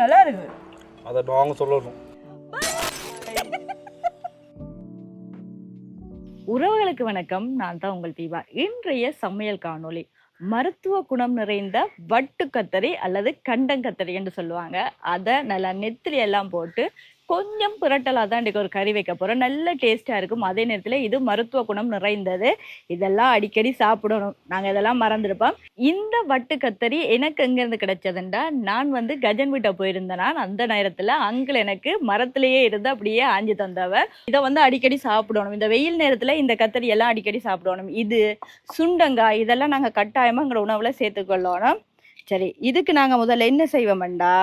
நல்லா இருக்கு அதை நாங்கள் சொல்லணும். உறவுகளுக்கு வணக்கம். நான் தான் உங்கள் தீபா. இன்றைய சமையல் காணொளி மருத்துவ குணம் நிறைந்த வட்டு கத்தரி அல்லது கண்டங்கத்தரி என்று சொல்லுவாங்க. அதை நல்லா நெத்திலி எல்லாம் போட்டு கொஞ்சம் புரட்டலாக தான் இன்றைக்கு ஒரு கறி வைக்க போகிறோம் நல்ல டேஸ்ட்டாக இருக்கும். அதே நேரத்தில் இது மருத்துவ குணம் நிறைந்தது. இதெல்லாம் அடிக்கடி சாப்பிடணும். நாங்கள் இதெல்லாம் மறந்துருப்போம். இந்த வட்டு கத்தரி எனக்கு எங்கேருந்து கிடைச்சதுண்டா? நான் வந்து கஜன் வீட்டை போயிருந்தேன் நான். அந்த நேரத்தில் அங்கிள் எனக்கு மரத்திலேயே இருந்து அப்படியே ஆஞ்சி தந்தவர் இதை வந்து அடிக்கடி சாப்பிடணும். இந்த வெயில் நேரத்தில் இந்த கத்தரி எல்லாம் அடிக்கடி சாப்பிடணும். இது சுண்டங்காய் இதெல்லாம் நாங்கள் கட்டாயமாக எங்களோட உணவில் சேர்த்துக்கொள்ளணும். சரி இதுக்கு நாங்கள் முதல்ல என்ன செய்வோம்டா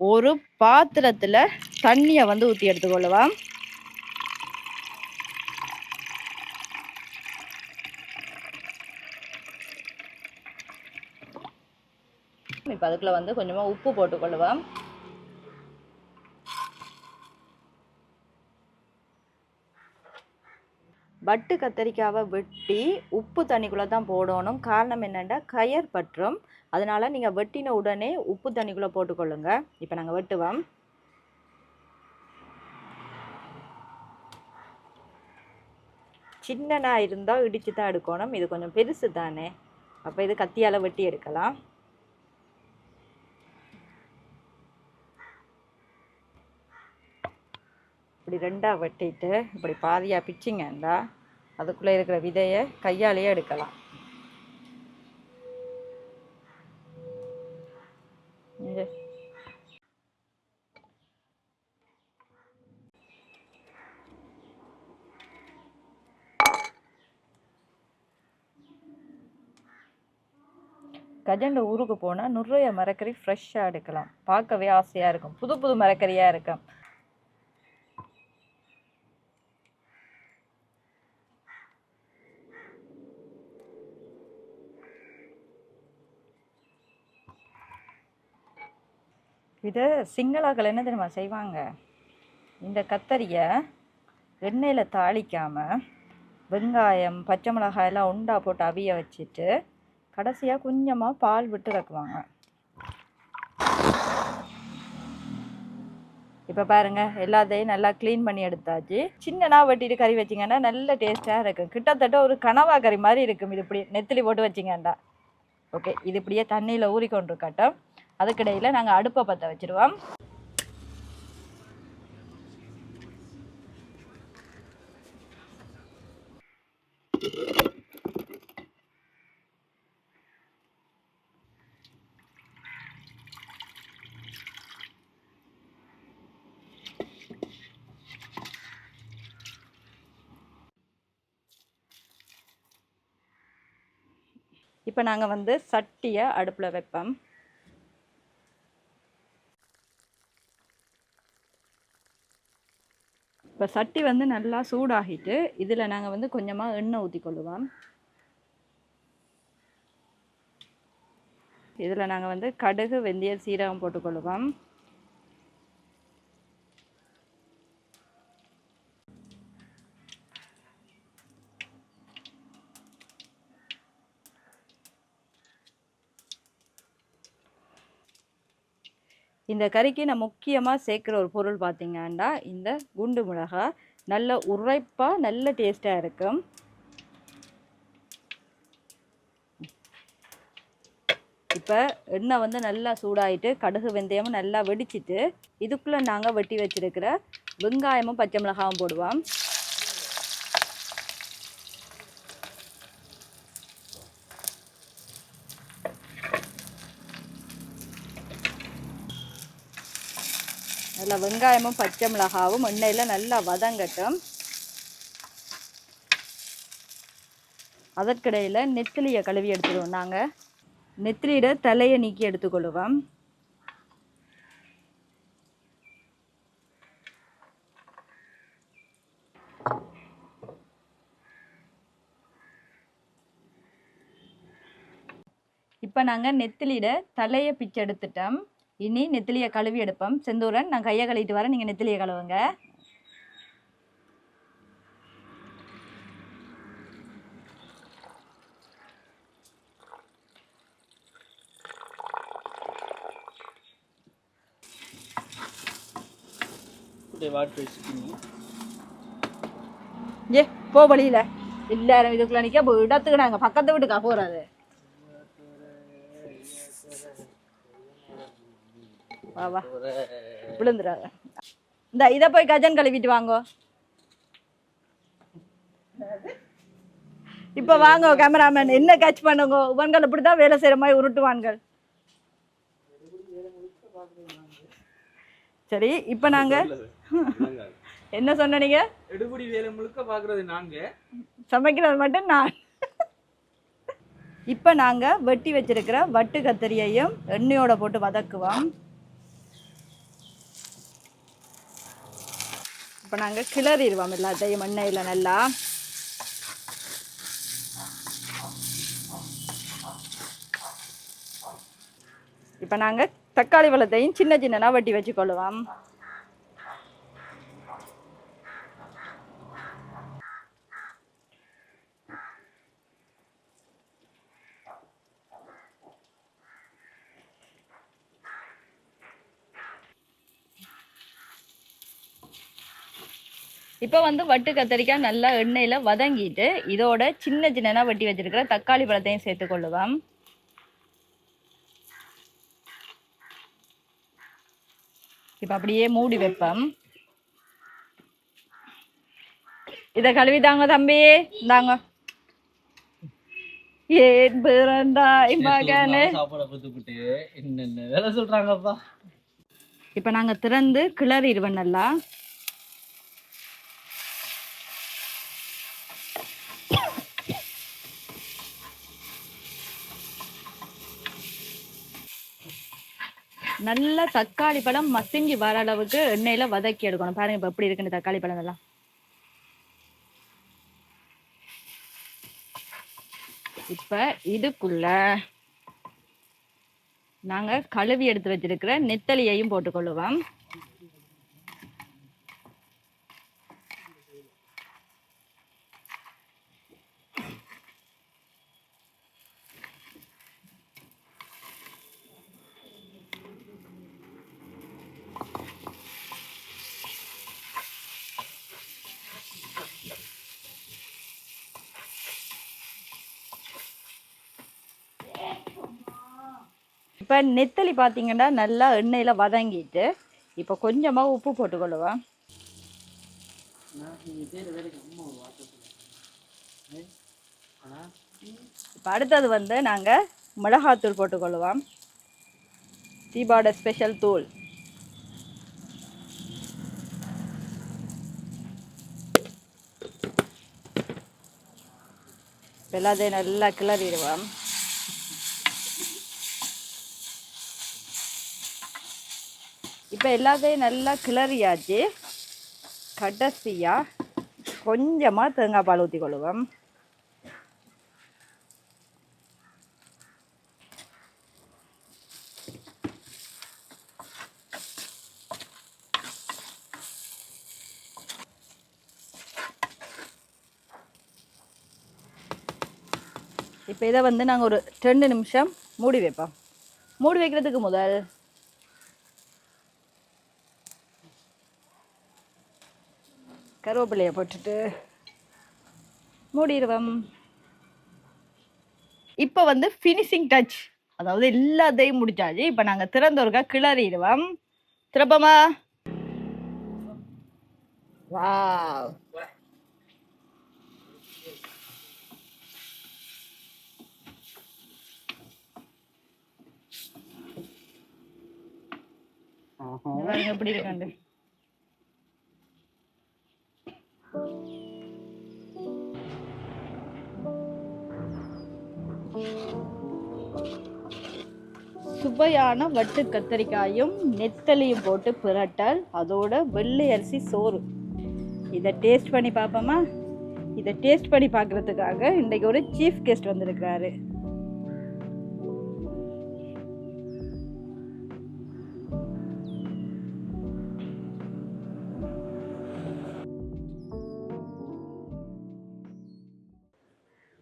ஒரு பாத்திரத்தில் தண்ணியை வந்து ஊற்றி எடுத்துக்கொள்ளுவோம் இப்போ அதுக்குள்ள வந்து கொஞ்சமாக உப்பு போட்டுக்கொள்ளுவேன் பட்டு கத்தரிக்காவை வெட்டி உப்பு தண்ணிக்குள்ளே தான் போடணும். காரணம் என்னென்னா கயர் பற்றும். அதனால் நீங்கள் வெட்டின உடனே உப்பு தண்ணிக்குள்ளே போட்டுக்கொள்ளுங்க. இப்போ நாங்கள் வெட்டுவோம். சின்னனா இருந்தால் இடித்து தான் எடுக்கணும். இது கொஞ்சம் பெருசு தானே. அப்போ இது கத்தியால் வெட்டி எடுக்கலாம். இப்படி ரெண்டாக வெட்டிட்டு இப்படி பாதியாக பிச்சிங்கன்னா அதுக்குள்ளே இருக்கிற விதையை கையாலேயே எடுக்கலாம். கஜண்ட ஊருக்கு போனால் நிறைய மரக்கறி ஃப்ரெஷ்ஷாக எடுக்கலாம். பார்க்கவே ஆசையாக இருக்கும். புது புது மரக்கறியாக இருக்கும். இதை சிங்களாக்கள் என்ன தெரியுமா செய்வாங்க? இந்த கத்தரியை எண்ணெயில் தாளிக்காமல் வெங்காயம் பச்சை மிளகாய் எல்லாம் உண்டா போட்டு அவிய வச்சுட்டு கடைசியாக கொஞ்சமாக பால் விட்டு இறக்குவாங்க. இப்போ பாருங்க எல்லாத்தையும் நல்லா க்ளீன் பண்ணி எடுத்தாச்சு. சின்னனா வெட்டிட்டு கறி வச்சிங்கன்னா நல்ல டேஸ்ட்டாக இருக்கும். கிட்டத்தட்ட ஒரு கனவா கறி மாதிரி இருக்கும். இது இப்படி நெத்திலி போட்டு வச்சிங்கண்டா ஓகே இது இப்படியே தண்ணியில் ஊறிக்கொண்டு இருக்கட்டும் அதுக்கிடையில் நாங்கள் அடுப்பை பற்ற வச்சிருவோம். இப்போ நாங்கள் வந்து சட்டியை அடுப்பில் வைப்போம். இப்போ சட்டி வந்து நல்லா சூடாகிட்டு இதில் நாங்கள் வந்து கொஞ்சமாக எண்ணெய் ஊற்றிக்கொள்ளுவோம் இதில் நாங்கள் வந்து கடுகு வெந்தயம் சீரகம் போட்டுக்கொள்ளுவோம். இந்த கறிக்கு நான் முக்கியமாக சேர்க்குற ஒரு பொருள் பார்த்திங்கன்னா இந்த குண்டு மிளகாய் நல்ல உரைப்பாக நல்ல டேஸ்ட்டாக இருக்கும் இப்போ எண்ணெய் வந்து நல்லா சூடாயிட்டு கடுகு வெந்தயமும் நல்லா வெடிச்சிட்டு இதுக்குள்ளே நாங்கள் வெட்டி வச்சிருக்கிற வெங்காயமும் பச்சை மிளகாவும் போடுவோம். அதில் வெங்காயமும் பச்சை மிளகாவும் எண்ணெயில் நல்லா வதங்கட்டும். அதற்கிடையில் நெத்திலியை கழுவி எடுத்துடுவோம் நாங்கள் நெத்திலியிட தலையை நீக்கி எடுத்துக்கொள்ளுவோம் இப்போ நாங்கள் நெத்திலியோட தலையை பிச்சை எடுத்துட்டோம். இனி நெத்திலியை கழுவி எடுப்போம். செந்தூரன் நான் கையை கழுவிட்டு வரேன். நீங்கள் நெத்திலியை கழுவுங்க. ஏ போ வழியில. எல்லாரும் இதுக்குள்ள நிக்க போ இடத்துக்கு நாங்க பக்கத்து வீட்டுக்கா போறது? வா வா. விழுந்துடாத இந்த இதை போய் கஜன் கழுவிட்டு வாங்கோ. இப்ப வாங்க கேமராமேன் என்ன கேட்ச் பண்ணுங்க? உவன்கள் இப்படிதான் வேலை செய்யற மாதிரி உருட்டுவான்கள். சரி இப்ப நாங்க என்ன சொன்னீங்க எடுபடி வேலை முழுக்க பாக்குறது நாங்க. சமைக்கிறது மட்டும் நான். இப்போ நாங்கள் வெட்டி வச்சிருக்கிற வட்டு கத்திரியையும் எண்ணெயோட போட்டு வதக்குவோம். இப்போ நாங்கள் கிளறிடுவோம் எல்லாத்தையும் எண்ணெயில் நல்லா. இப்போ நாங்கள் தக்காளி பழத்தையும் சின்ன சின்னதாக வட்டி வச்சுக்கொள்ளுவோம். இப்போ வந்து வட்டு கத்தரிக்காய் நல்லா எண்ணெயில் வதங்கிட்டு இதோட சின்ன சின்னனா வெட்டி வச்சிருக்கிற தக்காளி பழத்தையும் சேர்த்துக்கொள்ளுவோம் இப்போ அப்படியே மூடி வைப்போம். இதை கழுவி தாங்க தம்பி. இந்தாங்க. ஏன் பிறந்தாய் மகனே? என்னென்ன வேலை சொல்றாங்கப்பா. இப்போ நாங்கள் திறந்து கிளறிடுவோம் நல்லா நல்ல தக்காளி பழம் மசிஞ்சு வர அளவுக்கு எண்ணெயில வதக்கி எடுக்கணும். பாருங்க இப்போ எப்படி இருக்குன்னு தக்காளி பழம் எல்லாம். இப்ப இதுக்குள்ள நாங்க கழுவி எடுத்து வச்சிருக்கிற நெத்தலியையும் போட்டுக்கொள்ளுவோம். இப்போ நெத்தலி பார்த்தீங்கன்னா நல்லா எண்ணெயில் வதங்கிட்டு இப்போ கொஞ்சமாக உப்பு போட்டுக்கொள்ளுவேன் இப்போ அடுத்தது வந்து நாங்கள் மிளகாத்தூள் போட்டுக்கொள்ளுவோம் தீபாவோட ஸ்பெஷல் தூள். இப்ப எல்லாத்தையும் நல்லா கிளறிடுவோம். இப்போ எல்லாத்தையும் நல்லா கிளறியாச்சு. கடைசியாக கொஞ்சமாக தேங்காய் பால் ஊற்றி கொள்ளுவோம். இப்போ இதை வந்து நாங்கள் ஒரு ரெண்டு நிமிஷம் மூடி வைப்போம். மூடி வைக்கிறதுக்கு முதல் கருவேப்பிலையை போட்டுட்டு மூடிடுவோம் இப்போ வந்து ஃபினிஷிங் டச் அதாவது எல்லாத்தையும் முடிச்சாச்சு. இப்போ நாங்கள் திறந்தொருக்கா கிளறிடுவோம். இங்க பாருங்க எப்படி இருக்காண்டு. சுவையான வட்டு கத்தரிக்காயும் நெத்தலியும் போட்டு பிரட்டல் அதோட வெள்ளை அரிசி சோறு. இதை டேஸ்ட் பண்ணி பார்ப்போமா? இதை டேஸ்ட் பண்ணி பார்க்கறதுக்காக இன்றைக்கு ஒரு சீஃப் கெஸ்ட் வந்திருக்காரு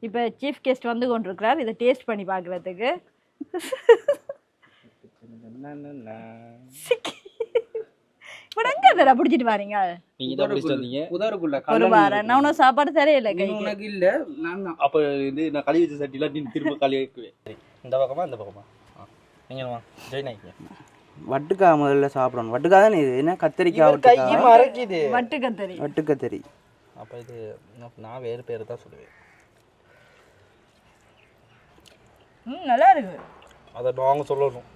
இப்போ சீஃப் கெஸ்ட் வந்து கொண்டிருக்கிறார். இதை டேஸ்ட் பண்ணி பார்க்கறதுக்கு. எங்க பிடிச்சிட்டு வாரீங்க? நீங்க தான் பிடிச்சிட்டு வந்தீங்க. புதருக்குள்ள ஒரு வாரம். நான் உனக்கு சாப்பாடு தரையில உனக்கு இல்ல நான் அப்ப இது நான் கழுவி வச்ச சட்டில நீ திரும்ப கழுவி வைக்குவேன் இந்த பக்கமா இந்த பக்கமா? நீங்கள் வா ஜெயின் ஆகிக்க வட்டுக்காய் முதல்ல சாப்பிடணும். வட்டுக்காய் தானே இது? என்ன கத்திரிக்காய் கை வட்டுக்காய்? மறைக்குது. வட்டு கத்தரி அப்போ இது நான் நான் வேறு பேர் தான் சொல்லுவேன். ம் நல்லா இருக்கு. அதை நாங்கள் சொல்லணும்.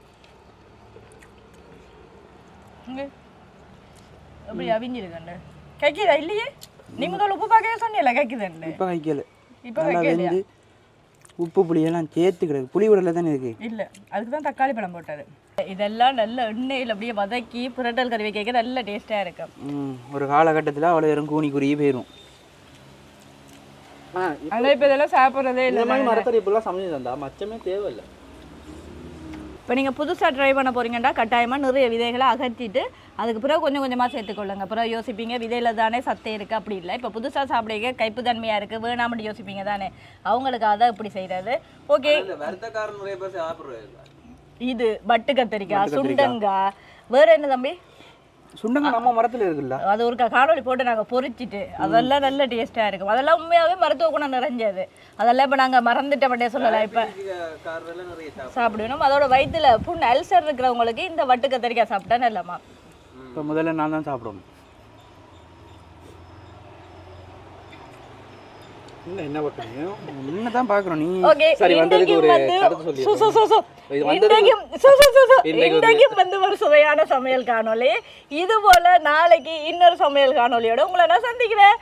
எப்படி அவிஞ்சிருக்கண்டு கைக்குதா இல்லையே? நீ முதல்ல உப்பு பார்க்கவே சொன்னீல கைக்குதுண்டு இப்போ வைக்கல. இப்போ வெந்து உப்பு புளியெல்லாம் சேர்த்து கிடக்கு புளி உடல தானே இருக்கு? இல்ல அதுக்கு தான் தக்காளி பழம் போட்டது இதெல்லாம் நல்ல எண்ணெயில் அப்படியே வதக்கி புரட்டல் கறி வைக்க நல்ல டேஸ்டா இருக்கும். ம், ஒரு காலகட்டத்தில் அவ்வளோ வெறும் கூனி குறுகி போயிடும் ஆனால் இப்போ இதெல்லாம் சாப்பிட்றதே இந்த இல்லை மாதிரி மரத்தடி இப்பெல்லாம் சமைச்சு தந்தா மச்சமே தேவையில்லை. இப்போ நீங்கள் புதுசாக ட்ரை பண்ண போறீங்கன்னா கட்டாயமாக நிறைய விதைகளை அகற்றிட்டு அதுக்கு பிறகு கொஞ்சம் கொஞ்சமாக சேர்த்துக்கொள்ளுங்க. அப்புறம் யோசிப்பீங்க விதையில தானே சத்தே இருக்குது அப்படி இல்லை. இப்போ புதுசாக சாப்பிடுங்க கைப்பு தன்மையாக இருக்குது வேணாம்னு யோசிப்பீங்க தானே? அவங்களுக்கு அதான் இப்படி செய்கிறது ஓகே இது பட்டு கத்திரிக்காய் சுண்டங்காய். வேற என்ன தம்பி? சுண்டங்க நம்ம மரத்தில் இருக்குல்ல? அது ஒரு க- காணொளி போட்டு நாங்கள் பொரிச்சிட்டு அதெல்லாம் நல்ல டேஸ்ட்டாக இருக்கும். அதெல்லாம் உண்மையாகவே மருத்துவ குணம் நிறைஞ்சது. அதெல்லாம் இப்போ நாங்கள் மறந்துட்ட மாட்டே சொல்லலாம் இப்போ சாப்பிடுவோம் அதோட வயிற்றுல புண் அல்சர் இருக்கிறவங்களுக்கு இந்த வட்டு கத்திரிக்காய் சாப்பிட்டா நல்லமா இப்போ முதல்ல நான் தான் சாப்பிடணும். இன்னும் என்ன பண்ணுறீங்க என்ன தான் பார்க்குறோம் நீ ஓகே சரி, வந்ததுக்கு இன்றைக்கும் ஒரு வந்து கருத்து சொல்லி சு, சு, சு, சு. இது வந்ததுக்கு- இன்றைக்கும் சு, சு, சு, சு. இன்றைக்கு ஒரு- இன்றைக்கும் வந்து ஒரு சுவையான சமையல் காணொளி இது போல நாளைக்கு இன்னொரு சமையல் காணொளியோட உங்களை நான் சந்திக்கிறேன்.